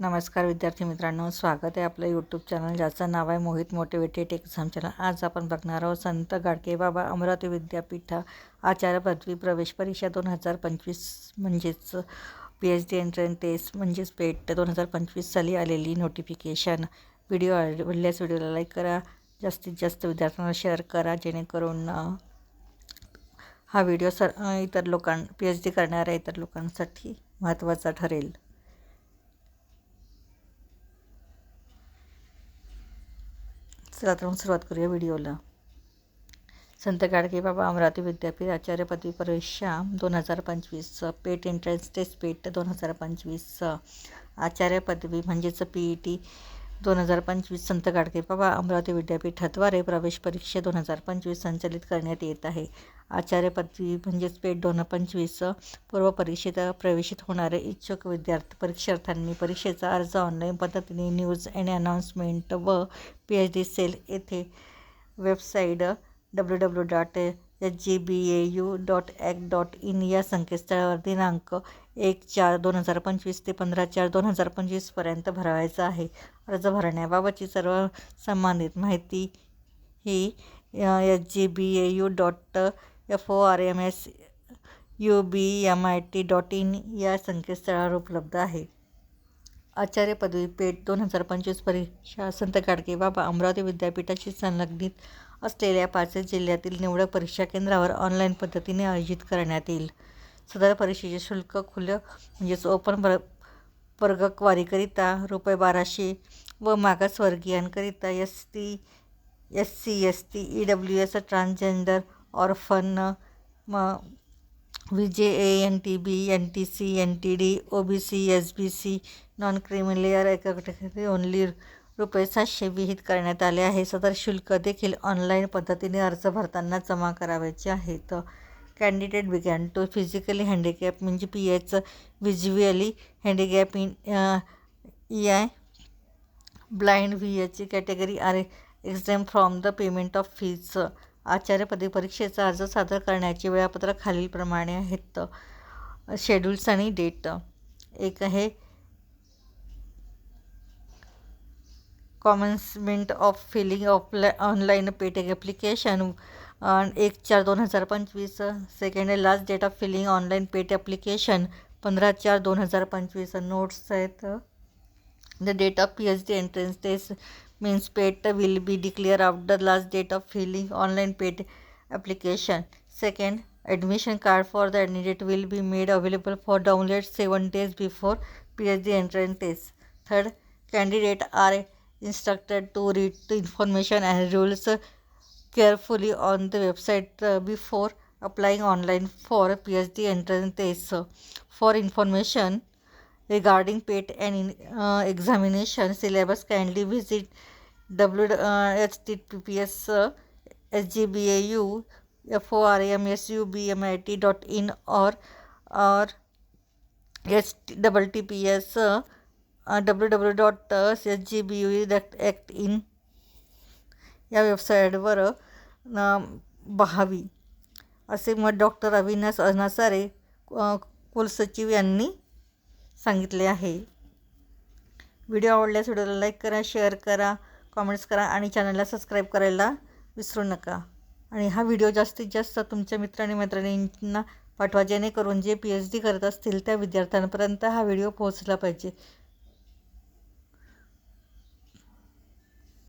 नमस्कार विद्यार्थी मित्रांनो स्वागत आहे आपलं यूट्यूब चॅनल ज्याचं नाव आहे मोहित मोटिवेटेड एक्झाम चॅनल आज आपण बघणार आहोत संत गाडगे बाबा अमरावती विद्यापीठ आचार्य पदवी प्रवेश परीक्षा दोन हजार पंचवीस म्हणजेच P H D entrance test म्हणजेच पेट दोन हजार पंचवीस साली आलेली नोटिफिकेशन व्हिडिओ आवडल्यास व्हिडिओला लाईक करा. जास्तीत जास्त विद्यार्थ्यांना शेअर करा. जेणेकरून हा व्हिडिओ सर इतर लोकां पी एच डी करणाऱ्या इतर लोकांसाठी महत्त्वाचा ठरेल. चला तर मग सुरुवात करूया व्हिडिओला. संत गाडगे बाबा अमरावती विद्यापीठ आचार्य पदवी परीक्षा दोन हजार पंचवीसचं पेट एंट्रन्स टेस्ट पेट दोन हजार पंचवीसचं आचार्य पदवी म्हणजेच पी ई टी दोन हजार पंचवीस संत गाडगे बाबा अमरावती विद्यापीठाद्वारे प्रवेश परीक्षा दोन हजार पंचवीस संचलित करण्यात येत आहे. आचार्य पदवी म्हणजेच पेट दोन हजार पंचवीस पूर्व परीक्षेत प्रवेशित होणारे इच्छुक विद्यार्थी परीक्षार्थ्यांनी परीक्षेचा अर्ज ऑनलाईन पद्धतीने न्यूज अँड अनाऊन्समेंट व पी एच डी सेल येथे website W W dot H G B A U dot ac dot in या संकेतस्थळावर दिनांक एक चार दोन हजार पंचवीस ते पंधरा चार दोन हजार पंचवीसपर्यंत भरावायचा आहे. अर्ज भरण्याबाबतची सर्व संबंधित माहिती ही H G B A U dot F O R M S U B M I T dot in या संकेतस्थळावर उपलब्ध आहे. आचार्य पदवी पेठ दोन हजार पंचवीस परीक्षा संत गाडगे बाबा अमरावती विद्यापीठाशी संलग्नित असलेल्या पाचही जिल्ह्यातील निवडक परीक्षा केंद्रावर ऑनलाईन पद्धतीने आयोजित करण्यात येईल. सदर परीक्षेचे शुल्क खुलं म्हणजेच ओपन वर वर्गवारीकरिता रुपये बाराशे व मागासवर्गीयांकरिता S T S C S T E W S transgender orphan म V J A N T B N T C N T D O B C S B C non creamy layer category only रुपये सातशे विहित करण्यात आले आहे. सदर शुल्क देखील ऑनलाईन पद्धतीने अर्ज भरताना जमा करावयाचे आहेत candidate began to physically handicap म्हणजे P H visually handicap in E I blind V एचची category are exam from the payment of fees आचार्यपदी परीक्षेचा अर्ज सादर करण्याचे वेळापत्रक खालीलप्रमाणे आहेत. शेड्यूल्स आणि डेट. एक आहे कॉमेन्समेंट ऑफ फिलिंग ऑफला ऑनलाईन पेटिंग ॲप्लिकेशन. एक चार दोन हजार पंचवीस. सेकंड आहे last date of filling online PET application. पंधरा चार दोन हजार पंचवीस. नोट्स आहेत. The date of P H D entrance. Test means paid will be declared after last date of filling online paid application. Second, admission card for the candidate will be made available for download 7 days before PhD entrance test. Third, candidates are instructed to read the information and rules carefully on the website uh, before applying online for PhD entrance test. For information, regarding PET and in, uh, examination syllabus, kindly visit w uh, https uh, sgbau formsubmit dot in or or H double T P S W W dot S G B U dot ac in या वेबसाईटवर पहावी असे मत doctor Avinash अनासारे अ, कुलसचिव यांनी सांगितले आहे. Video आवडल्यास व्हिडिओला लाईक करा शेअर करा कॉमेंट्स करा आणि चॅनलला सबस्क्राईब करायला विसरू नका. आणि हा व्हिडिओ जास्तीत जास्त तुमच्या मित्र आणि मैत्रिणींना पाठवा जेणेकरून जे पी एच डी करत असतील त्या विद्यार्थ्यांपर्यंत हा व्हिडिओ पोहोचला पाहिजे.